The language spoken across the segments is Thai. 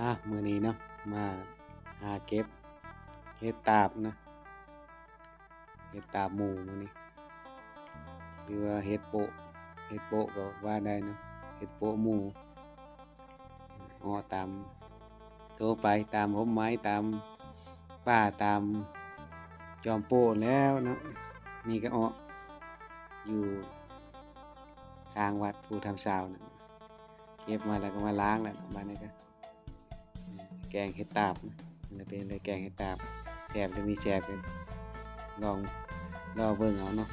อะมือนี้เนาะมาหาเก็บเห็ดตาบนะเห็ดตาบหมูมือนี้หรือว่าเห็ดโปะเห็ดโปะก็ว่าได้เนาะเห็ดโปะหมูอ้อตามโทรไปตามผมไม้ตามป้าตามจอมโปะแล้วเนาะนี่ก็อ้ออยู่กลางวัดภูทำสาวนะเก็บมาแล้วก็มาล้างแล้วบ้านนี้ก็ แกงเห็ดตาบนะมันเป็นเลยแกงเห็ดตาบแสบจะมีแสบเป็นลองลองเบิ่งเอาเนาะ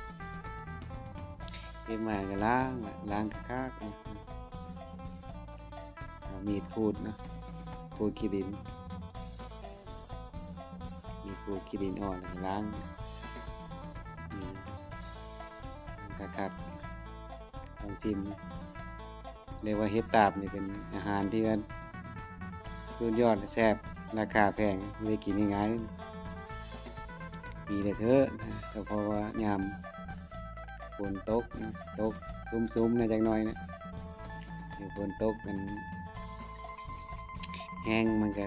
เก็บมาก็ล้างล้างคักเอามีดขูดนะขูดขี้ดิน มีขูดขี้ดินอ่อนล้างนี่คักลองชิมเรียกว่าเห็ดตาบนี่เป็นอาหารที่ว่า สุดยอดแซ่บราคาแพงไม่ได้กินง่ายๆมีแต่เถอแต่พราะว่ายามฝนตกนะตกซุ้มๆนะจักน่อยนะเดี๋ยวฝนตกมันแห้งมันก็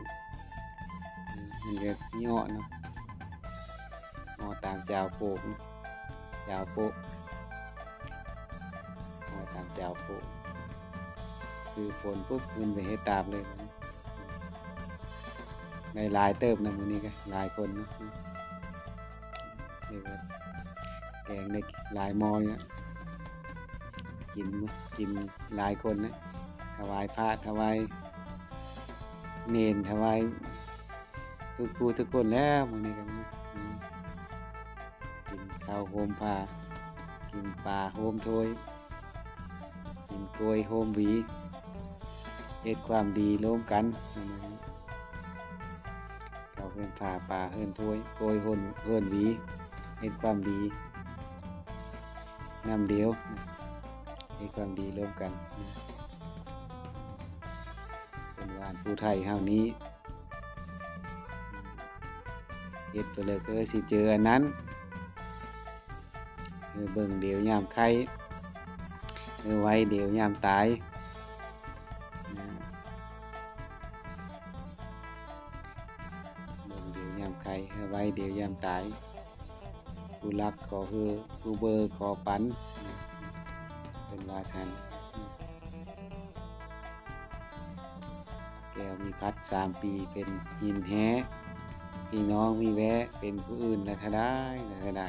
มันก็เหยาะเนาะหาะตามจาวโปกนะจาวโปกหาะตามจาวโปกคือฝนปุ๊บมันไปเฮ็ดตามเลยนะ ในลายเติบนะมือนี้ก็ลายคนนะนี่ก็แกงในลายมอเนี่ยกินกินลายคนนะถวายพระถวายเนนถวายทุกครูทุกคนแล้วมือนี้กันนะกินข้าวโฮมพากินปลาโฮมถ้วยกินกล้วยโฮมหวีเฮ็ดความดีร่วมกันอืม เขาเฮินผาป่าเฮินถ้วยโกยหนเฮินวีเฮ็ดความดีนำเดียวเฮ็ดความดีร่วมกันเป็นวานผู้ไทยเฮานี้เฮ็ดไปเลยก็สิเจออันนั้นเออเบิ่งเดียวยามไข้เออไว้เดียวยามตาย ไว้เดียวยามตายผู้รักขอคือผู้เบอร์ขอปัน เป็นวาทันแก้วมีพัดสามปีเป็นหินแฮพี่น้องมีแวะเป็นผู้อื่นแล้วถ้าได้แล้วถ้าได้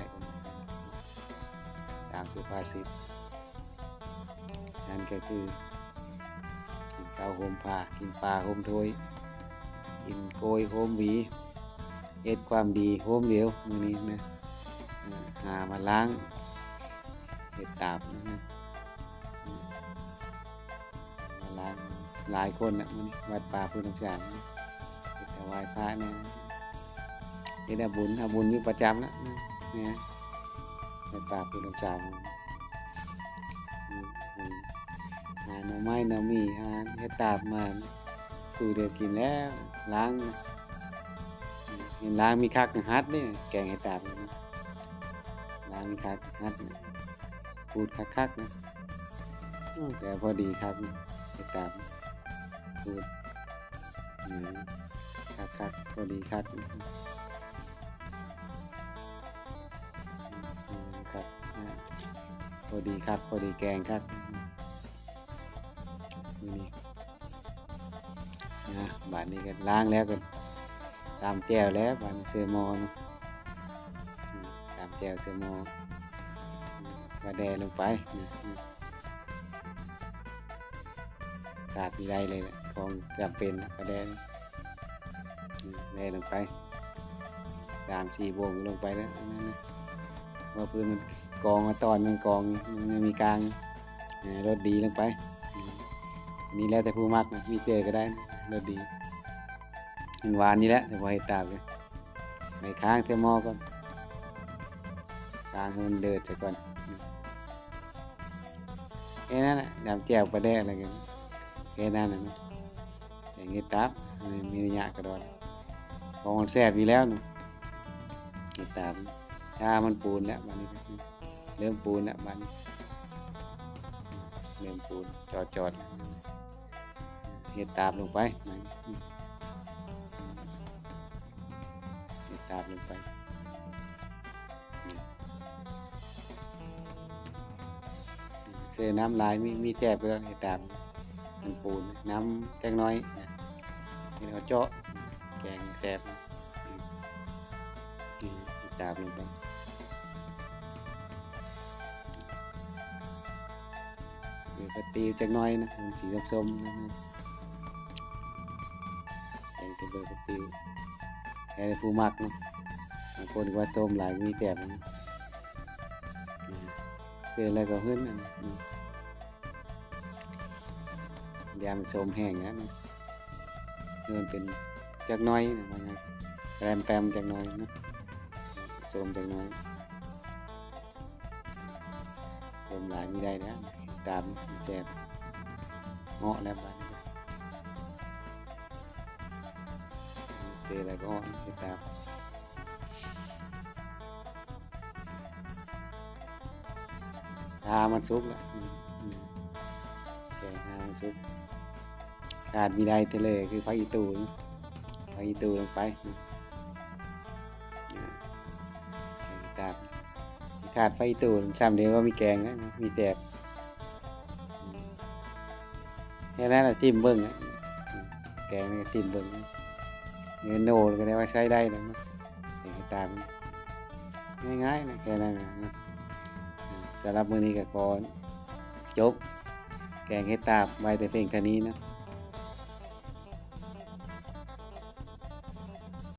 ตามสุภาษิตนั่นก็คือกินข้าวโฮมผ้ากินปลาโฮมถ้วยกินโกยโฮมหวี เอ็ดความดีโฮมเดียวมือนี้นะหามาล้างเห็ดตาบนะนะอืมาล้างหลายคนนะมือนี้วัดป่าพุทธสารนะเฮ็ดถวายพระนี่ยเฮ็ดบุญอาบุญอยู่ประจำนะเนี่ยวัดป่าพุทธสารอืมอืมหาหน่อไม้หน่อมีหาเฮ็ดตาบมาสู่เดือกินแล้วล้างนะ ล้างมีคักฮัดนี่แกงให้ตาบนะล้างมีคักฮัดนะพูดคักคักนะแต่พอดีครับให้ตาบพูดคักคักพอดีคักนะอืมครับพอดีคักพอดีแกงคักนี่นะบานนี้ก็ล้างแล้วก็ ตามแจวแล้วบานเซอมอนตามแจวเซอมออืมกระแดลงไปขาดใหญ่เลยนะของจำเป็นกระแดอืมแดลงไปสามสี่วงลงไปแล้วนั่นนะว่าเพื่อนมันกองมาตอนมันกองมันมีกลางรถดีลงไปอันนี่แล้วแต่ผู้มักนะมีเจอก็ได้รสดี มันหวานนี่แหละแต่พอเห็ดตาบเลยในค้างเทมอก่อนค้างให้มันเดือดไปก่อนแค่นั้นแหละดำแจ่วปลาแดกอะไรกันแค่นั้นนะอย่างเห็ดตาบมันมีระยะกระดอนของมันแซ่บอยู่แล้วนะเห็ดตาบชามันปูนแล้วบันนี้เริ่มปูนแล้วบันนี้เริ่มปูนจอดจอดเฮ็ดตามลงไป นะตามลงไปนี่เคือน้ำลายมีมีแทบไปแล้วตามมันปูนน้ำแกงน้อยนะนี่เราเจาะแกงแสบนะอืมอืมเห็ดตามลงไปเดี๋ยวตีจักน้อยนะสีส้มๆนะแกงเป็นเบอร์ติว แค่ผู้มักเนาะบางคนว่าต้มหลายมีแสบนะอืมคือะไรก็ขึ้นนนั้นอืมยามโสมแห้งนะนะคือมันเป็นจักน้อยนะว่าไงแรมแปมจักน้อยนะโสมจักน้อยต้มหลายไม่ได้นะตามแสบเหาะแล้วบ้า จออะไรก็เหาะไปตามชามันสุกแล้วแกชามันสุกขาดมีได้แต่เลยคือพักอีตูนะพักอีตูลงไปนะนะแกงตาดขาดไฟตูนซ้ำเดียวก็มีแกงนะมีแตบแค่นั้นแหละจิ้มเบิ้งนะแกงนี่ก็จิ้มเบิ้งนะ เนื้อโนก็ได้ว่าใช้ได้นะแกตามง่ายๆนะแค่นั้นนะสำหรับมือนี้ก็กอจบ แกงเห็ดตาบไว้แต่เพียงแค่นี้นะ